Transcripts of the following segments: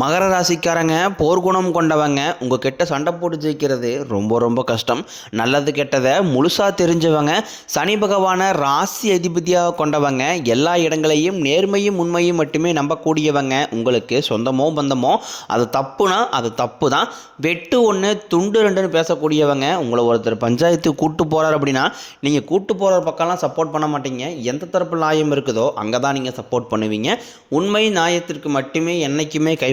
மகர ராசிக்காரங்க போர்க்குணம் கொண்டவங்க உங்கள் கிட்ட சண்டை போட்டு ஜெயிக்கிறது ரொம்ப ரொம்ப கஷ்டம். நல்லது கெட்டதை முழுசாக தெரிஞ்சவங்க சனி பகவானை ராசி அதிபதியாக கொண்டவங்க எல்லா இடங்களையும் நேர்மையும் உண்மையும் மட்டுமே நம்பக்கூடியவங்க உங்களுக்கு சொந்தமோ பந்தமோ அது தப்புனா அது தப்பு தான் வெட்டு ஒன்று துண்டு ரெண்டுன்னு பேசக்கூடியவங்க உங்களை ஒருத்தர் பஞ்சாயத்து கூட்டு போகிறார் அப்படின்னா நீங்கள் கூட்டு போகிற பக்கம்லாம் சப்போர்ட் பண்ண மாட்டீங்க. எந்த தரப்பு நியாயம் இருக்குதோ அங்கே தான் நீங்கள் சப்போர்ட் பண்ணுவீங்க. உண்மை நியாயத்திற்கு மட்டுமே என்னைக்குமே கை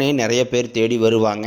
உடனே நிறைய பேர் தேடி வருவாங்க.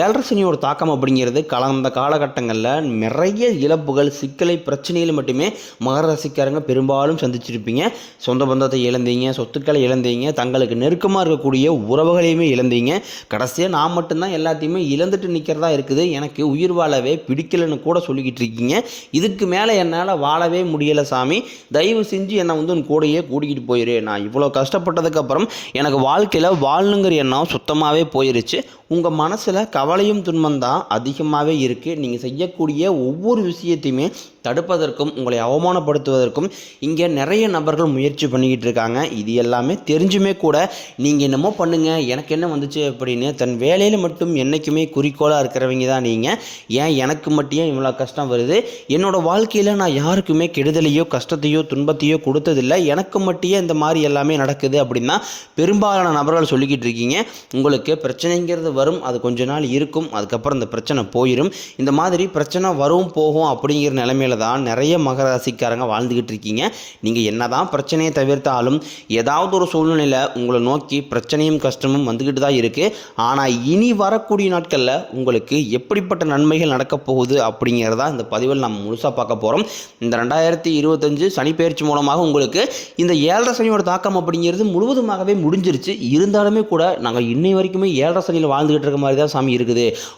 ஏழரை சனியோட தாக்கம் அப்படிங்கிறது கலந்த காலகட்டங்களில் நிறைய இழப்புகள் சிக்கலை பிரச்சனைகள் மட்டுமே மகர ராசிக்காரங்க பெரும்பாலும் சந்திச்சிருப்பீங்க. சொந்த பந்தத்தை இழந்தீங்க சொத்துக்களை இழந்தீங்க தங்களுக்கு நெருக்கமாக இருக்கக்கூடிய உறவுகளையுமே இழந்தீங்க. கடைசியாக நான் மட்டும்தான் எல்லாத்தையுமே இழந்துட்டு நிற்கிறதா இருக்குது. எனக்கு உயிர் வாழவே பிடிக்கலன்னு கூட சொல்லிக்கிட்டு இருக்கீங்க. இதுக்கு மேலே என்னால் வாழவே முடியலை சாமி. தயவு செஞ்சு என்னை வந்து உன் கூடையே கூட்டிகிட்டு போயிரு. நான் இவ்வளோ கஷ்டப்பட்டதுக்கப்புறம் எனக்கு வாழ்க்கையில் வாழணுங்கிற எண்ணம் சுத்தமாகவே போயிருச்சு. உங்கள் மனசில் கவலையும் துன்பம் தான் அதிகமாகவே இருக்குது நீங்கள் செய்யக்கூடிய ஒவ்வொரு விஷயத்தையுமே தடுப்பதற்கும் உங்களை அவமானப்படுத்துவதற்கும் இங்கே நிறைய நபர்கள் முயற்சி பண்ணிக்கிட்டு இருக்காங்க. இது எல்லாமே தெரிஞ்சுமே கூட நீங்கள் என்னமோ பண்ணுங்கள் எனக்கு என்ன வந்துச்சு அப்படின்னு தன் வேலையில் மட்டும் என்றைக்குமே குறிக்கோளாக இருக்கிறவங்க தான் நீங்கள் ஏன் எனக்கு மட்டும் ஏன் இவ்வளோ கஷ்டம் வருது? என்னோடய வாழ்க்கையில் நான் யாருக்குமே கெடுதலையோ கஷ்டத்தையோ துன்பத்தையோ கொடுத்ததில்லை. எனக்கு மட்டும் இந்த மாதிரி எல்லாமே நடக்குது அப்படின்னா பெரும்பாலான நபர்கள் சொல்லிக்கிட்டு இருக்கீங்க. உங்களுக்கு பிரச்சனைங்கிறது வரும் அது கொஞ்ச நாள் இருக்கும் அதுக்கப்புறம் இந்த பிரச்சனை போயிடும் இந்த மாதிரி பிரச்சனை வரும் போகும் அப்படிங்கிற நிலைமையில தான் நிறைய மகராசிக்காரங்க வாழ்ந்துக்கிட்டு இருக்கீங்க. நீங்கள் என்னதான் பிரச்சனையை தவிர்த்தாலும் ஏதாவது ஒரு சூழ்நிலையில் உங்களை நோக்கி பிரச்சனையும் கஷ்டமும் வந்துக்கிட்டு தான் இருக்குது ஆனால் இனி வரக்கூடிய நாட்களில் உங்களுக்கு எப்படிப்பட்ட நன்மைகள் நடக்கப் போகுது அப்படிங்கிறதா இந்த பதிவில் நம்ம முழுசாக பார்க்க போகிறோம் இந்த ரெண்டாயிரத்தி இருபத்தஞ்சு சனிப்பெயர்ச்சி மூலமாக உங்களுக்கு இந்த ஏழரை சனியோட தாக்கம் அப்படிங்கிறது முழுவதுமாகவே முடிஞ்சிருச்சு. இருந்தாலுமே கூட நாங்கள் இன்னை வரைக்குமே ஏழரை சனியில் வாழ்ந்துக்கிட்டு இருக்க மாதிரி தான் சாமி இருக்குது.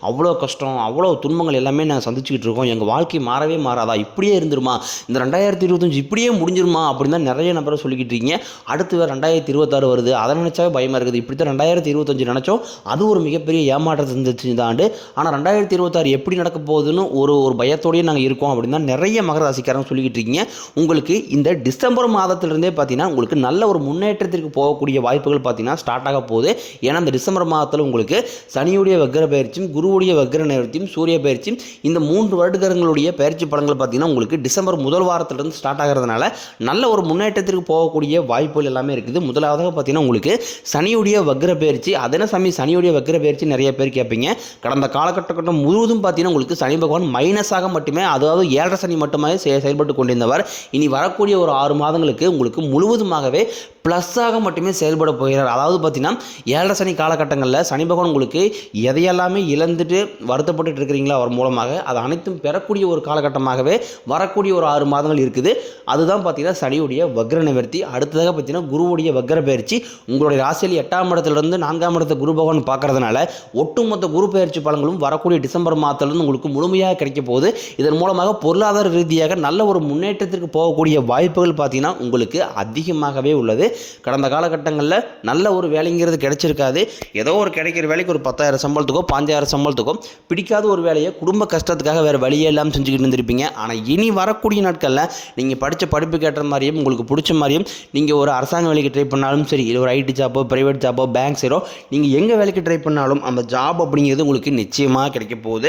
அவ்வளோ கஷ்டம் அவ்வளோ துன்பங்கள் எல்லாமே நாங்கள் சந்திச்சுக்கிட்டு இருக்கோம். எங்கள் வாழ்க்கை மாறவே மாறாதா? இப்படியே இருந்துருமா? இந்த ரெண்டாயிரத்தி இருபத்தஞ்சு இப்படியே முடிஞ்சிருமா? அப்படின்னு தான் நிறைய நபரை சொல்லிக்கிட்டு இருக்கீங்க. அடுத்து வேறு ரெண்டாயிரத்தி இருபத்தாறு வருது. அதை நினச்சாவே பயமாக இருக்குது. இப்படி தான் ரெண்டாயிரத்தி இருபத்தஞ்சு நினச்சோம். அது ஒரு மிகப்பெரிய ஏமாற்றத்தை இருந்துச்சு இந்த ஆண்டு ஆனால் ரெண்டாயிரத்தி இருபத்தாறு எப்படி நடக்க போகுதுன்னு ஒரு ஒரு பயத்தோடயே நாங்கள் இருக்கோம் அப்படின்னு தான் நிறைய மகர ராசிக்காரங்க சொல்லிக்கிட்டு இருக்கீங்க. உங்களுக்கு இந்த டிசம்பர் மாதத்திலிருந்தே பார்த்தீங்கன்னா உங்களுக்கு நல்ல ஒரு முன்னேற்றத்திற்கு போகக்கூடிய வாய்ப்புகள் பார்த்தீங்கன்னா ஸ்டார்ட் ஆக போகுது. ஏன்னா இந்த டிசம்பர் மாதத்தில் உங்களுக்கு சனியுடைய வக்ர பயிற்சியும் குருவுடைய வக்ர நிவர்த்தியும் சூரிய பயிற்சியும் இந்த மூன்று வருடங்களுடைய பயிற்சி பலன்கள் பார்த்தீங்கன்னா உங்களுக்கு டிசம்பர் முதல் வாரத்திலிருந்து ஸ்டார்ட் ஆகிறதுனால நல்ல ஒரு முன்னேற்றத்திற்கு போகக்கூடிய வாய்ப்புகள் எல்லாமே இருக்குது. முதலாவதாக பார்த்தீங்கன்னா உங்களுக்கு சனியுடைய வக்ர பயிற்சி அதன சமயம் சனியுடைய வக்ர பயிற்சி நிறைய பேர் கேட்பீங்க. கடந்த காலகட்டம் முழுவதும் பார்த்தீங்கன்னா உங்களுக்கு சனி பகவான் மைனஸாக மட்டுமே அதாவது ஏழரை சனி மட்டுமே செயல்பட்டு கொண்டிருந்தவர். இனி வரக்கூடிய ஒரு ஆறு மாதங்களுக்கு உங்களுக்கு முழுவதுமாகவே ப்ளஸ்ஸாக மட்டுமே செயல்பட போகிறார். அதாவது பார்த்தீங்கன்னா ஏழரை சனி காலகட்டங்களில் சனி பகவான் உங்களுக்கு எதையெல்லாமே இழந்துட்டு வருத்தப்பட்டுட்டு இருக்கிறீங்களா அவர் மூலமாக அது அனைத்தும் பெறக்கூடிய ஒரு காலகட்டமாகவே வரக்கூடிய ஒரு ஆறு மாதங்கள் இருக்குது. அதுதான் பார்த்தீங்கன்னா சனியுடைய வக்ர நிவர்த்தி. அடுத்ததாக பார்த்தீங்கன்னா குருவுடைய வக்ர பயிற்சி. உங்களுடைய ராசியில் எட்டாம் இடத்துலேருந்து நான்காம் இடத்தை குரு பகவான் பார்க்கறதுனால ஒட்டுமொத்த குரு பயிற்சி பலன்களும் வரக்கூடிய டிசம்பர் மாதத்துலேருந்து உங்களுக்கு முழுமையாக கிடைக்க போகுது. இதன் மூலமாக பொருளாதார ரீதியாக நல்ல ஒரு முன்னேற்றத்திற்கு போகக்கூடிய வாய்ப்புகள் பார்த்தீங்கன்னா உங்களுக்கு அதிகமாகவே உள்ளது. கடந்த காலகட்டங்களில் நல்ல ஒரு வேலைங்கிறது கிடைச்சிருக்காது. ஏதோ ஒரு கிடைக்கிற வேலைக்கு ஒரு பத்தாயிரம் சம்பளத்துக்கோ பாஞ்சாயிரம் சம்பளத்துக்கோ பிடிக்காத ஒரு வேலையை குடும்ப கஷ்டத்துக்காக வேறு வழியே இல்லாமல் செஞ்சுக்கிட்டு இருந்திருப்பீங்க. ஆனால் இனி வரக்கூடிய நாட்களில் நீங்கள் படித்த படிப்புக்கு ஏற்ற மாதிரியும் உங்களுக்கு பிடிச்ச மாதிரியும் நீங்கள் ஒரு அரசாங்க வேலைக்கு ட்ரை பண்ணாலும் சரி இல்லை ஒரு ஐடி ஜாப்போ ப்ரைவேட் ஜாப்போ பேங்க் சீரோ நீங்கள் எங்கே வேலைக்கு ட்ரை பண்ணாலும் அந்த ஜாப் அப்படிங்கிறது உங்களுக்கு நிச்சயமாக கிடைக்க போகுது.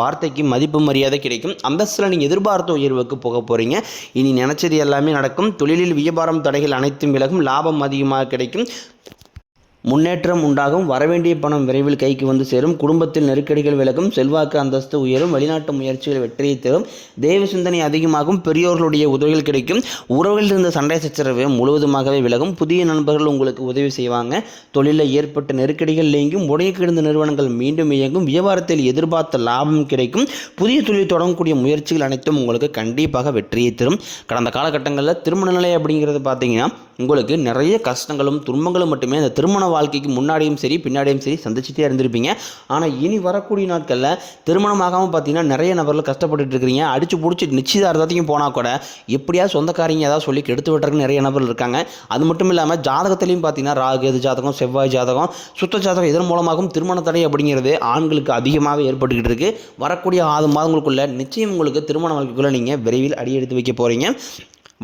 வார்த்தைக்கு மதிப்பு மரியாதை கிடைக்கும். அந்தஸ்தில் நீங்கள் எதிர்பார்த்த உயர்வுக்கு போக போகிறீங்க இனி நினச்சது எல்லாமே நடக்கும். தொழிலில் வியாபாரம் தடைகள் அனைத்தும் விலகும். லாபம் அதிகமாக கிடைக்கும். முன்னேற்றம் உண்டாகும். வரவேண்டிய பணம் விரைவில் கைக்கு வந்து சேரும். குடும்பத்தில் நெருக்கடிகள் விலகும். செல்வாக்கு அந்தஸ்து உயரும். வெளிநாட்டு முயற்சிகள் வெற்றியை தரும். தெய்வ சிந்தனை அதிகமாகும். பெரியோர்களுடைய உதவிகள் கிடைக்கும். உறவில் இருந்த சண்டை சச்சரவு முழுவதுமாகவே விலகும். புதிய நண்பர்கள் உங்களுக்கு உதவி செய்வாங்க. தொழிலில் ஏற்பட்ட நெருக்கடிகள் நீங்கும். உடைய கிடந்த நிறுவனங்கள் மீண்டும் இயங்கும். வியாபாரத்தில் எதிர்பார்த்த லாபம் கிடைக்கும். புதிய தொழில் தொடங்கக்கூடிய முயற்சிகள் அனைத்தும் உங்களுக்கு கண்டிப்பாக வெற்றியை தரும். கடந்த காலகட்டங்களில் திருமண நிலை அப்படிங்கிறது பார்த்தீங்கன்னா உங்களுக்கு நிறைய கஷ்டங்களும் துன்பங்களும் மட்டுமே அந்த திருமண வாழ்க்கைக்கு முன்னாடியும் சரி பின்னாடியும் சரி சந்திச்சுட்டே இருந்திருப்பீங்க. ஆனால் இனி வரக்கூடிய நாட்களில் திருமணமாகாமல் பார்த்தீங்கன்னா நிறைய நபர்கள் கஷ்டப்பட்டுட்டு இருக்கிறீங்க. அடிச்சு பிடிச்சி நிச்சயதார்த்தத்தையும் போனால் கூட எப்படியா சொந்தக்காரங்க ஏதாவது சொல்லி கெடுத்து விட்டுறதுக்கு நிறைய நபர்கள் இருக்காங்க. அது மட்டும் இல்லாமல் ஜாதகத்திலையும் பார்த்தீங்கன்னா ராகு எது ஜாதகம் செவ்வாய் ஜாதகம் சுத்த ஜாதகம் இதன் மூலமாகவும் திருமண தடை அப்படிங்கிறது ஆண்களுக்கு அதிகமாக ஏற்பட்டுக்கிட்டு இருக்கு. வரக்கூடிய ஆறு மாதங்களுக்குள்ள நிச்சயம் உங்களுக்கு திருமண வாழ்க்கைக்குள்ளே நீங்கள் விரைவில் அடி எடுத்து வைக்க போகிறீங்க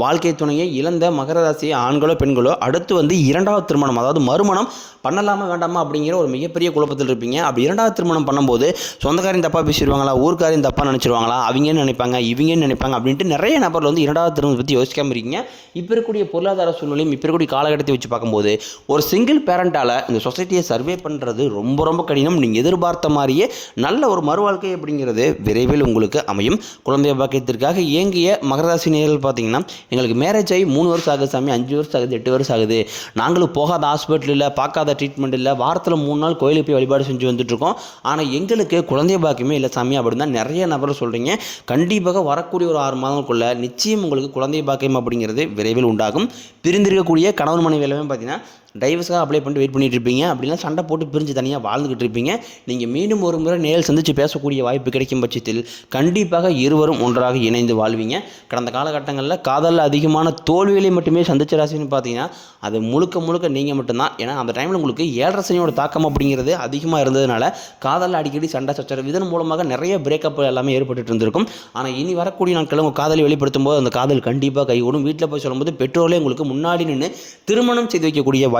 வாழ்க்கை துணையை இழந்த மகர ராசி ஆண்களோ பெண்களோ அடுத்து வந்து இரண்டாவது திருமணம் அதாவது மறுமணம் பண்ணலாமா வேண்டாமா அப்படிங்கிற ஒரு மிகப்பெரிய குழப்பத்தில் இருப்பீங்க. அப்படி இரண்டாவது திருமணம் பண்ணும்போது சொந்தக்காரையும் தப்பாக பேசிடுவாங்களா ஊர்க்காரையும் தப்பாக நினச்சிருவாங்களா அவங்கன்னு நினைப்பாங்க இவங்கன்னு நினைப்பாங்க அப்படின்ட்டு நிறைய நபர்கள் வந்து இரண்டாவது திருமணத்தை பற்றி யோசிக்காமல் இருக்கீங்க. இப்போ இருக்கக்கூடிய பொருளாதார சூழ்நிலையும் இப்போ இருக்கக்கூடிய காலகட்டத்தை வச்சு பார்க்கும்போது ஒரு சிங்கிள் பேரண்டால் இந்த சொசைட்டியை சர்வே பண்ணுறது ரொம்ப ரொம்ப கடினம். நீங்கள் எதிர்பார்த்த மாதிரியே நல்ல ஒரு மறுவாழ்க்கை அப்படிங்கிறது விரைவில் உங்களுக்கு அமையும். குழந்தை பாக்கியத்திற்காக இயங்கிய மகராசி நேரில் பார்த்தீங்கன்னா எங்களுக்கு மேரேஜ் ஆகி மூணு வருஷம் ஆகுது சாமி அஞ்சு வருஷம் ஆகுது எட்டு வருஷம் ஆகுது. நாங்களும் போகாத ஹாஸ்பிட்டல் இல்லை பார்க்காத ட்ரீட்மெண்ட் இல்லை வாரத்தில் மூணு நாள் கோயிலுக்கு போய் வழிபாடு செஞ்சு வந்துட்டுருக்கோம் ஆனால் எங்களுக்கு குழந்தைய பாக்கியமே இல்லை சாமி அப்படின்னு தான் நிறைய நபர் சொல்கிறீங்க கண்டிப்பாக வரக்கூடிய ஒரு ஆறு மாதங்களுக்குள்ள நிச்சயம் உங்களுக்கு குழந்தை பாக்கியம் அப்படிங்கிறது விரைவில் உண்டாகும். பிரிந்திருக்கக்கூடிய கணவன் மனைவி எல்லாமே பார்த்தீங்கன்னா டிரைவர்ஸ்க்காக அப்ளை பண்ணிட்டு வெயிட் பண்ணிட்டு இருப்பீங்க. அப்படின்னா சண்டை போட்டு பிரிஞ்சு தனியாக வாழ்ந்துக்கிட்டு இருப்பீங்க. நீங்கள் மீண்டும் ஒரு முறை நேரில் சந்தித்து பேசக்கூடிய வாய்ப்பு கிடைக்கும் பட்சத்தில் கண்டிப்பாக இருவரும் ஒன்றாக இணைந்து வாழ்வீங்க. கடந்த காலகட்டங்களில் காதலில் அதிகமான தோல்விகளை மட்டுமே சந்திச்ச ராசின்னு பார்த்தீங்கன்னா அது முழுக்க முழுக்க நீங்கள் மட்டும்தான். ஏன்னா அந்த டைமில் உங்களுக்கு ஏழரை சனியோட தாக்கம் அப்படிங்கிறது அதிகமாக இருந்ததுனால காதலில் அடிக்கடி சண்டை சச்சரவு இதன் மூலமாக நிறைய பிரேக்கப் எல்லாமே ஏற்பட்டு இருந்திருக்கும். ஆனால் இனி வரக்கூடிய நாட்களில் உங்கள் காதலை வெளிப்படுத்தும் போது அந்த காதல் கண்டிப்பாக கைகூடும். வீட்டில் போய் சொல்லும்போது பெற்றோர்களே உங்களுக்கு முன்னாடி நின்று திருமணம் செய்து வைக்கக்கூடிய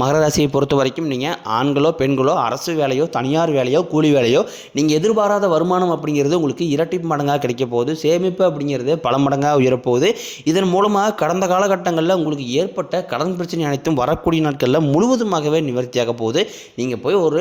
மகர ராசியை பொறுத்த வரைக்கும் நீங்கள் ஆண்களோ பெண்களோ அரசு வேலையோ தனியார் வேலையோ கூலி வேலையோ நீங்கள் எதிர்பாராத வருமானம் அப்படிங்கிறது உங்களுக்கு இரட்டி மடங்காக கிடைக்க போகுது. சேமிப்பு அப்படிங்கிறது பல மடங்காக உயரப்போகுது. இதன் மூலமாக கடந்த காலகட்டங்களில் உங்களுக்கு ஏற்பட்ட கடன் பிரச்சனை அனைத்தும் வரக்கூடிய நாட்களில் முழுவதுமாகவே நிவர்த்தியாக போகுது. நீங்கள் போய் ஒரு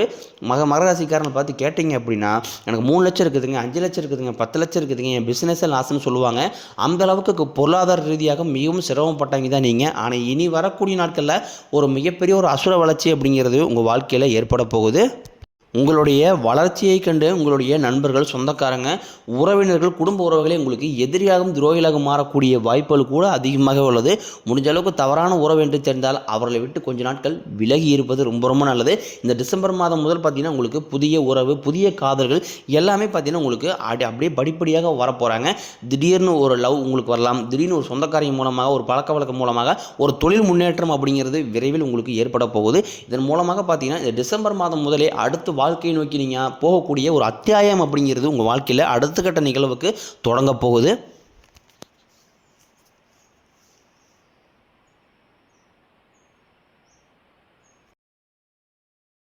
மக மகர ராசிக்காரனை பார்த்து கேட்டீங்க அப்படின்னா எனக்கு மூணு லட்சம் இருக்குதுங்க அஞ்சு லட்சம் இருக்குதுங்க பத்து லட்சம் இருக்குதுங்க என் பிஸ்னஸை லாஸ்ன்னு சொல்லுவாங்க. அந்த அளவுக்கு பொருளாதார ரீதியாக மிகவும் சிரமப்பட்டவங்க தான் நீங்கள் ஆனால் இனி வரக்கூடிய நாட்களில் ஒரு மிகப்பெரிய ஒரு அசுர வளர்ச்சி அப்படிங்கிறது உங்கள் வாழ்க்கையில் ஏற்பட போகுது. உங்களுடைய வளர்ச்சியை கண்டு உங்களுடைய நண்பர்கள் சொந்தக்காரங்க உறவினர்கள் குடும்ப உறவுகளே உங்களுக்கு எதிரியாகவும் துரோகிகளாக மாறக்கூடிய வாய்ப்புகள் கூட அதிகமாக உள்ளது. முடிஞ்ச அளவுக்கு தவறான உறவு என்று தெரிந்தால் அவர்களை விட்டு கொஞ்ச நாட்கள் விலகி இருப்பது ரொம்ப ரொம்ப நல்லது. இந்த டிசம்பர் மாதம் முதல் பார்த்தீங்கன்னா உங்களுக்கு புதிய உறவு புதிய காதல்கள் எல்லாமே பார்த்தீங்கன்னா உங்களுக்கு அடி அப்படியே படிப்படியாக வரப்போகிறாங்க திடீர்னு ஒரு லவ் உங்களுக்கு வரலாம். திடீர்னு ஒரு சொந்தக்காரியின் மூலமாக ஒரு பழக்க வழக்கம் மூலமாக ஒரு தொழில் முன்னேற்றம் அப்படிங்கிறது விரைவில் உங்களுக்கு ஏற்பட போகுது. இதன் மூலமாக பார்த்தீங்கன்னா இந்த டிசம்பர் மாதம் முதலே அடுத்து வாழ்க்கையை நோக்கி நீங்கள் போகக்கூடிய ஒரு அத்தியாயம் அப்படிங்கிறது உங்கள் வாழ்க்கையில் அடுத்த கட்ட நிகழ்வுக்கு தொடங்க போகுது.